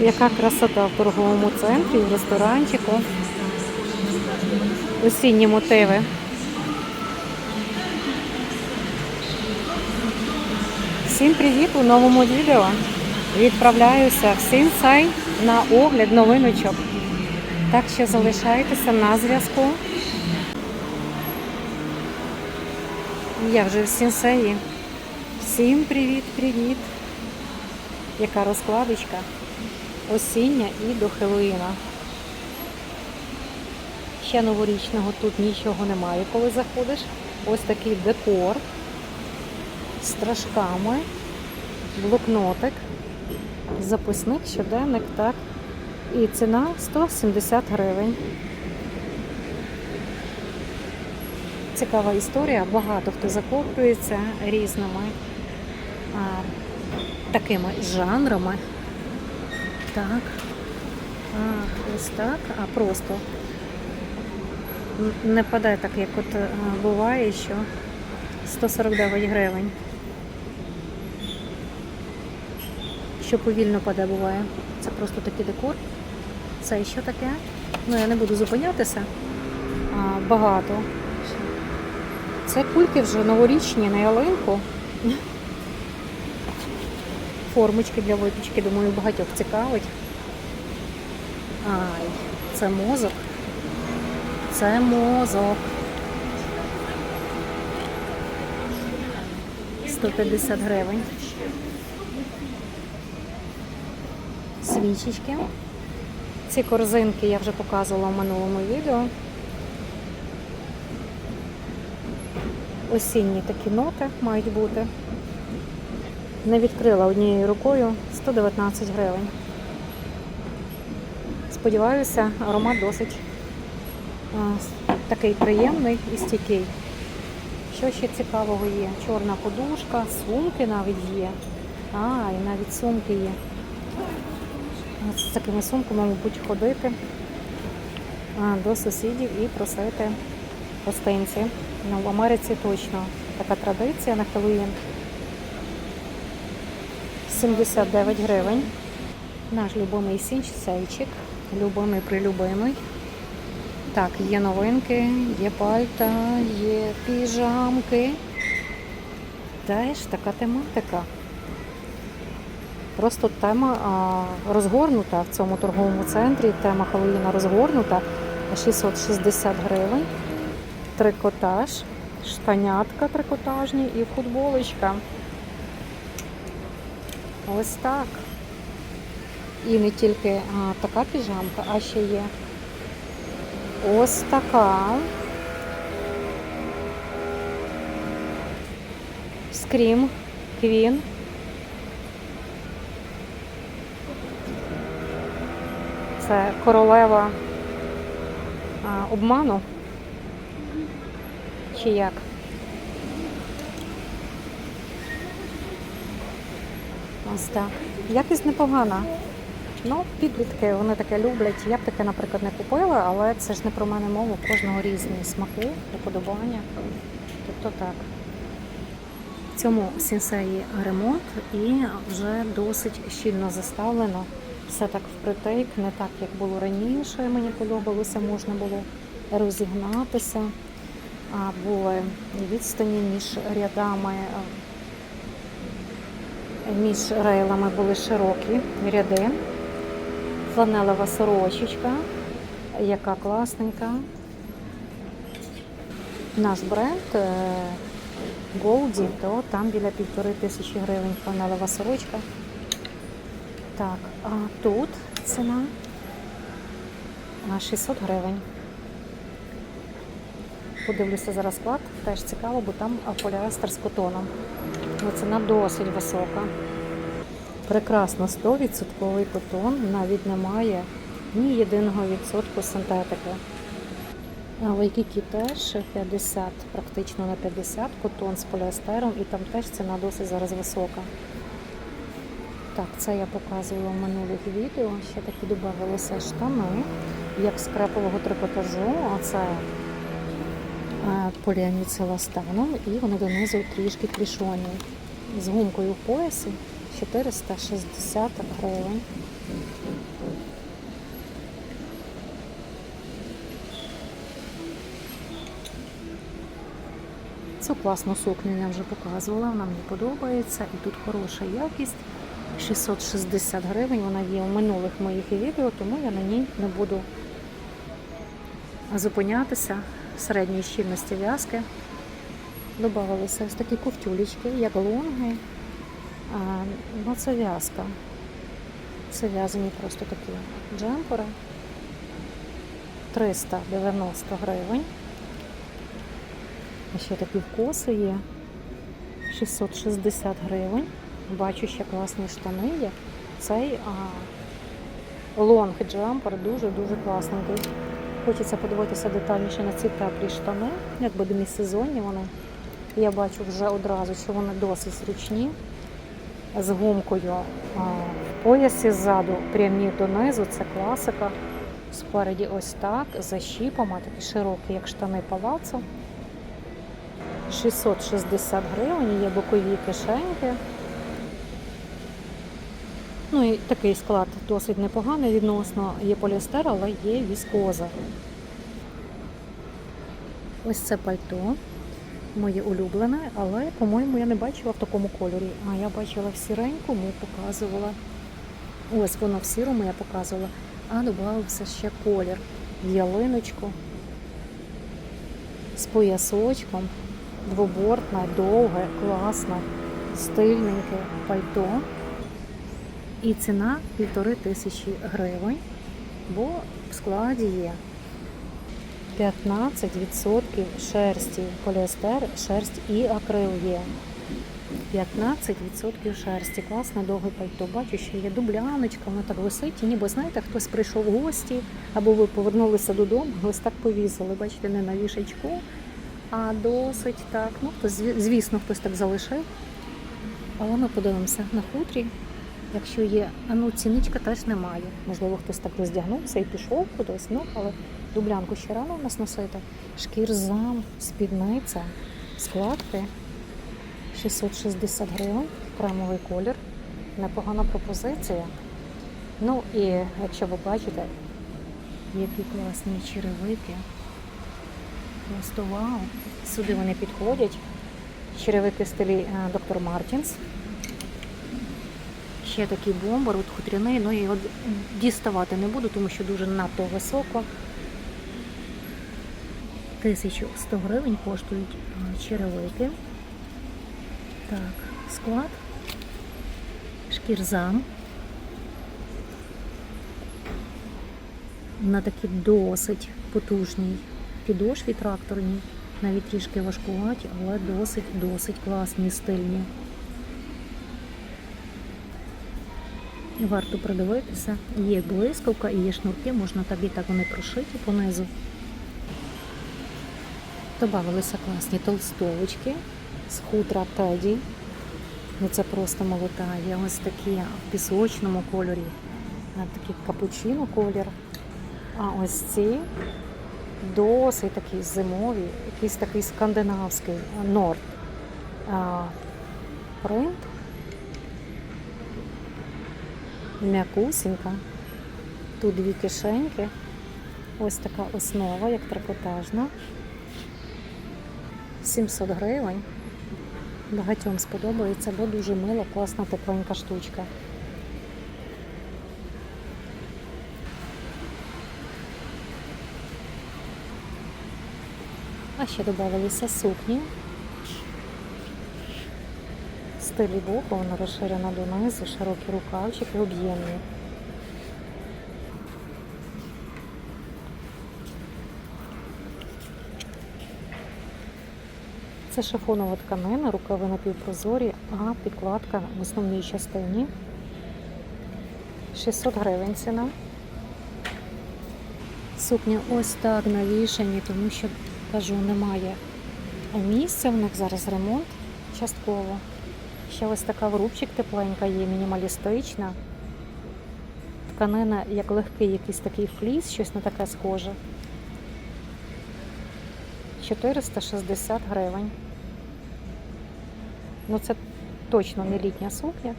Яка красота в торговому центрі, в ресторанчику. Осінні мотиви. Всім привіт у новому відео. Відправляюся в Сінсай на огляд новиночок. Так що залишайтеся на зв'язку. Я вже в Сінсаї. Всім привіт-привіт. Яка розкладочка осіння і до Хеллоїна. Ще новорічного тут нічого немає, коли заходиш. Ось такий декор з стражками, блокнотик, записник, щоденник, так. І ціна 170 гривень. Цікава історія, багато хто захоплюється різними а, такими жанрами. Так. А, ось так, а просто не падає так, як от е, буває, що 149 гривень. Що повільно паде буває. Це просто такий декор. Це що таке? Ну, я не буду зупинятися. А, багато. Це кульки вже новорічні на ялинку. Формочки для випічки, думаю, багатьох цікавить. Ай, це мозок. Це мозок. 150 гривень. Свічечки. Ці корзинки я вже показувала в минулому відео. Осінні такі ноти мають бути. Не відкрила однією рукою 119 гривень. Сподіваюся, аромат досить а, такий приємний і стійкий. Що ще цікавого є? Чорна подушка, сумки навіть є. А, і навіть сумки є. З такими сумками, мабуть, ходити до сусідів і просити гостинці. Ну, в Америці точно така традиція на Хеллоуін. 79 гривень. Наш любимий сінчсейчик. Любимий прилюбимий. Так, є новинки, є пальта, є піжамки. Теж така тематика. Просто тема а, розгорнута в цьому торговому центрі. Тема Хеллоуіна розгорнута 660 гривень. Трикотаж, штанятка трикотажні і футболочка. Ось так. І не тільки а, така піжамка, а ще є ось така. Скрім, квін. Це королева а, обману. Чи як? Ось так. Якість непогана. Ну, підлітки вони таке люблять. Я б таке, наприклад, не купила, але це ж не про мене мова, кожного різні смаки, уподобання. Тобто так. В цьому сенсеї ремонт і вже досить щільно заставлено. Все так впритик, не так, як було раніше. Мені подобалося, можна було розігнатися. А були відстані між рядами, між рейлами були широкі ряди. Фланелева сорочечка, яка класненька. Наш бренд е, Голді, то там біля півтори тисячі гривень фланелева сорочка. Так, а тут ціна 600 гривень. Подивлюся зараз склад, теж цікаво, бо там поліестер з котоном. Ціна досить висока. Прекрасно 100% котон, навіть немає ні єдиного відсотку синтетики. Вайкікі теж 50, практично на 50, котон з поліестером, і там теж ціна досить зараз висока. Так, це я показувала в минулих відео. Ще такі додавалися штани, як з крепового трикотажу, а це Е, поліані поліаніцеластаном і вони донизу трішки клішоні. З гумкою в поясі 460 гривень. Це класну сукню я вже показувала, вона мені подобається і тут хороша якість. 660 гривень, вона є у минулих моїх відео, тому я на ній не буду зупинятися. Середньої щільності в'язки. Добавилися ось такі ковтюлечки, як лонги. А, ну, це в'язка. Це в'язані просто такі джемпери. 390 гривень. А ще такі вкоси є. 660 гривень. Бачу, ще класні штани є. Цей лонг джемпер дуже-дуже класненький. Хочеться подивитися детальніше на ці теплі штани, якби демісезонні вони. Я бачу вже одразу, що вони досить зручні. З гумкою в поясі ззаду, прямі донизу, це класика. Спереді ось так, за щіпами, такі широкі, як штани палацу. 660 гривень, є бокові кишеньки. Ну і такий склад досить непоганий відносно. Є поліестер, але є віскоза. Ось це пальто. Моє улюблене, але, по-моєму, я не бачила в такому кольорі. А я бачила в сіренькому, показувала. Ось воно в сірому я показувала. А додався ще колір. Ялиночку з поясочком. Двобортне, довге, класне, стильненьке пальто. І ціна півтори тисячі гривень, бо в складі є 15% шерсті, поліестер, шерсть і акрил є. 15% шерсті. Класне довге пальто. Бачу, що є дубляночка, воно так висить, і ніби знаєте, хтось прийшов в гості, або ви повернулися додому, ось так повісили. Бачите, не на вішечку, а досить так. Ну, хтось, звісно, хтось так залишив. Але ми подивимося на хутрі. Якщо є, а ну ціничка теж немає. Можливо, хтось так роздягнувся і пішов кудись, ну але дублянку ще рано у нас носити. Шкірзам, спідниця, складки 660 гривень, кремовий колір. Непогана пропозиція. Ну і якщо ви бачите, які класні черевики. Просто вау. Сюди вони підходять. Черевики в стилі е, доктор Мартінс. Ще такий бомбер, от хутряний, ну я його діставати не буду, тому що дуже надто високо. 1100 гривень коштують е, черевики. Так, склад. Шкірзам. На такій досить потужній підошві тракторній. Навіть трішки важкуваті, але досить, досить класні, стильні. Варто придивитися. Є блискавка і є шнурки, можна так і так вони прошиті понизу. Добавилися класні толстовочки з хутра Теді. Ну це просто молота. Є ось такі в пісочному кольорі, такий капучино колір. А ось ці досить такі зимові, якийсь такий скандинавський норд. Принт. М'якусінька. Тут дві кишеньки. Ось така основа, як трикотажна. 700 гривень. Багатьом сподобається, бо дуже мила, класна, тепленька штучка. А ще додавалися сукні. Стилі боку, вона розширена донизу, широкі рукавчики, об'ємні. Це шифонова тканина, рукави напівпрозорі, а підкладка в основній частині. 600 гривень ціна. Сукня ось так навішані, тому що, кажу, немає місця. В них зараз ремонт частково. Ще ось така в рубчик тепленька є, мінімалістична. Тканина, як легкий якийсь такий фліс, щось на таке схоже. 460 гривень. Ну, це точно не літня сукня,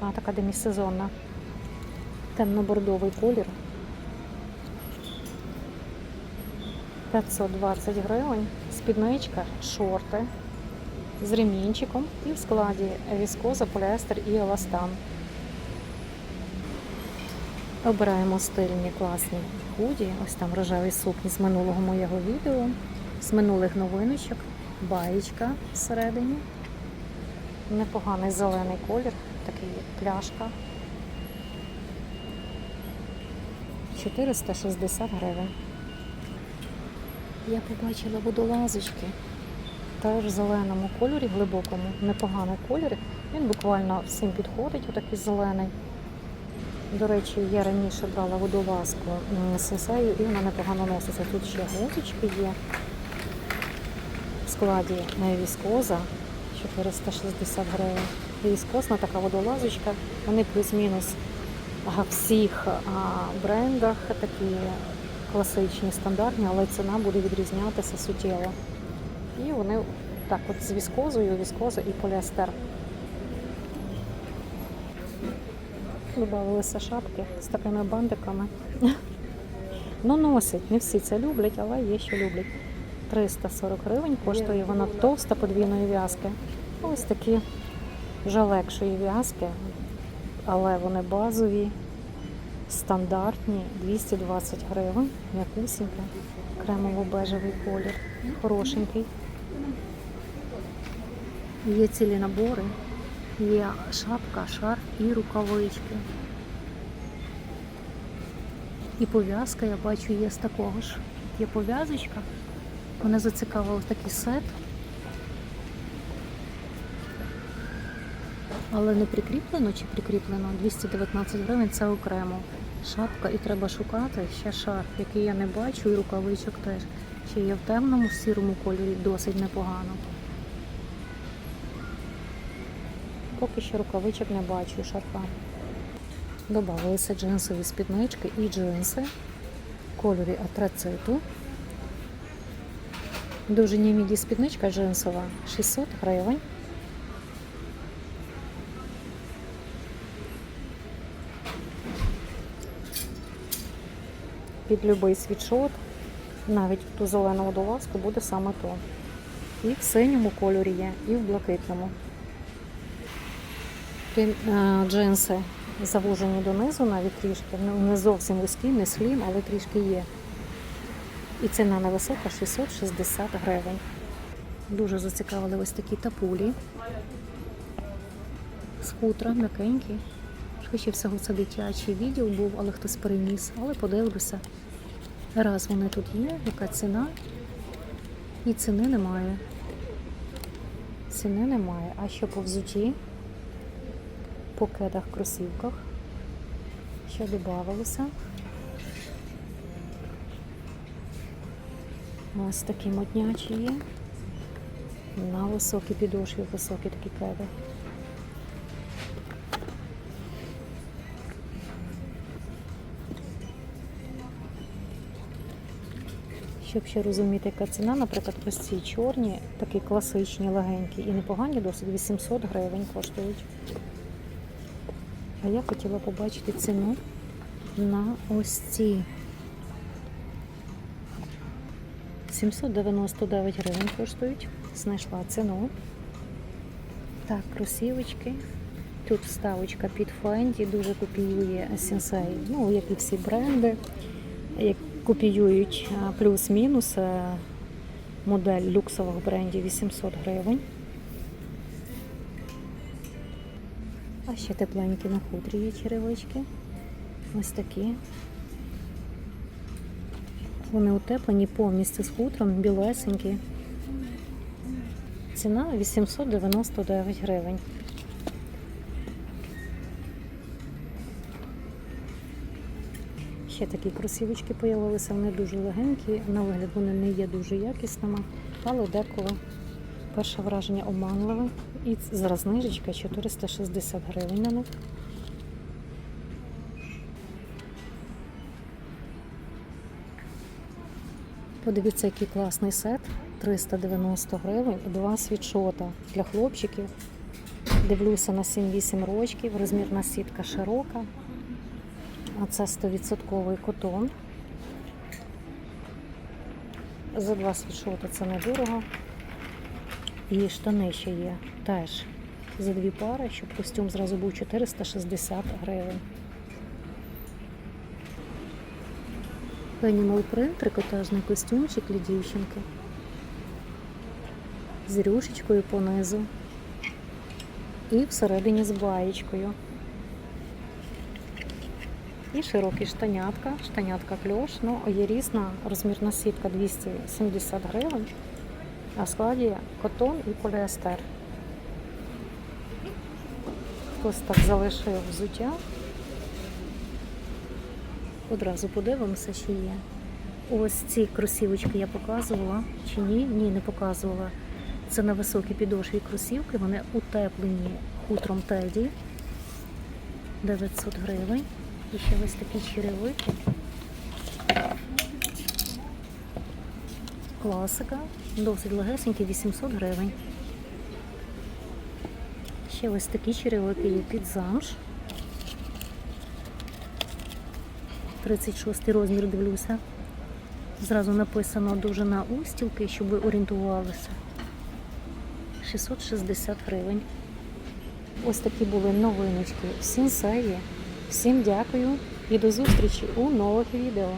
а така демісезонна. Темно-бордовий колір. 520 гривень, спідничка, шорти. З ремінчиком і в складі віскоза, поліестер і еластан. Обираємо стильні класні худі. Ось там рожевий сукні з минулого моєго відео, з минулих новиночок, баєчка всередині. Непоганий зелений колір, такий пляшка. 460 гривень. Я побачила водолазочки. Теж в зеленому кольорі, глибокому, непоганий колір. Він буквально всім підходить, отакий зелений. До речі, я раніше брала водолазку сенсею і вона непогано носиться. Тут ще гузочки є. В складі віскоза 460 гривень. Віскозна така водолазочка. Вони плюс-мінус в всіх брендах такі класичні, стандартні, але ціна буде відрізнятися суттєво. І вони так от з віскозою, віскоза і поліестер. Добавилися шапки з такими бандиками. Ну, носять, не всі це люблять, але є, що люблять. 340 гривень коштує вона товста подвійної в'язки. Ось такі вже легшої в'язки, але вони базові, стандартні, 220 гривень, м'якусінька, кремово-бежевий колір, хорошенький. Є цілі набори, є шапка, шарф і рукавички. І пов'язка, я бачу, є з такого ж. Є пов'язочка. Мене зацікавив такий сет. Але не прикріплено чи прикріплено 219 гривень це окремо. Шапка і треба шукати ще шарф, який я не бачу, і рукавичок теж. Ще є в темному сірому кольорі досить непогано. Поки що рукавичок не бачу шарфа. Добавилися джинсові спіднички і джинси в кольорі атрациту. Довжині міді спідничка джинсова 600 гривень. Під любий світшот, навіть в ту зелену водолазку буде саме то. І в синьому кольорі є, і в блакитному. Е, Джинси завужені донизу, навіть трішки. Ну, не зовсім вузькі, не слім, але трішки є. І ціна невисока 660 гривень. Дуже зацікавили ось такі тапулі. З хутра, м'якенькі. Швидше всього, це дитячий відділ був, але хтось переніс. Але подивлюся. Раз вони тут є, яка ціна. І ціни немає. Ціни немає. А що по взуті? По кедах, кросівках. Що додавалося? Ось такі моднячі є. На високі підошві, високі такі кеди. Щоб ще розуміти, яка ціна, наприклад, ось ці чорні, такі класичні, легенькі і непогані, досить 800 гривень коштують. А я хотіла побачити ціну на ось ці 799 гривень коштують. Знайшла ціну. Так, кросівочки. Тут вставочка під Фенді, дуже копіює Sensei, ну, як і всі бренди, як копіюють плюс-мінус модель люксових брендів 800 гривень. А ще тепленькі на хутрі є черевички. Ось такі. Вони утеплені повністю з хутром, білесенькі. Ціна 899 гривень. Ще такі кросівочки появилися, вони дуже легенькі, на вигляд вони не є дуже якісними, але деколи перше враження оманливе. І зараз знижечка 460 гривень на них. Подивіться, який класний сет. 390 гривень, два світшота для хлопчиків. Дивлюся на 7-8 рочків, розмірна сітка широка. А це 100% котон. За два світшоти це недорого. І штани ще є теж за дві пари, щоб костюм зразу був 460 гривень. Animal Print трикотажний костюмчик для дівчинки. З рюшечкою понизу. І всередині з баєчкою. І широкі штанятка, штанятка кльош. Ну, є різна розмірна сітка 270 гривень, а складі котон і поліестер. Хтось так залишив взуття. Одразу подивимося, що є. Ось ці кросівочки я показувала чи ні? Ні, не показувала. Це на високій підошві кросівки, вони утеплені хутром теді. 900 гривень. І ще ось такі черевики. Класика. Досить легесенькі, 800 гривень. Ще ось такі черевики є під замш. 36 розмір дивлюся. Зразу написано довжина устілки, щоб ви орієнтувалися. 660 гривень. Ось такі були новиночки в Сінсеї. Всім дякую і до зустрічі у нових відео.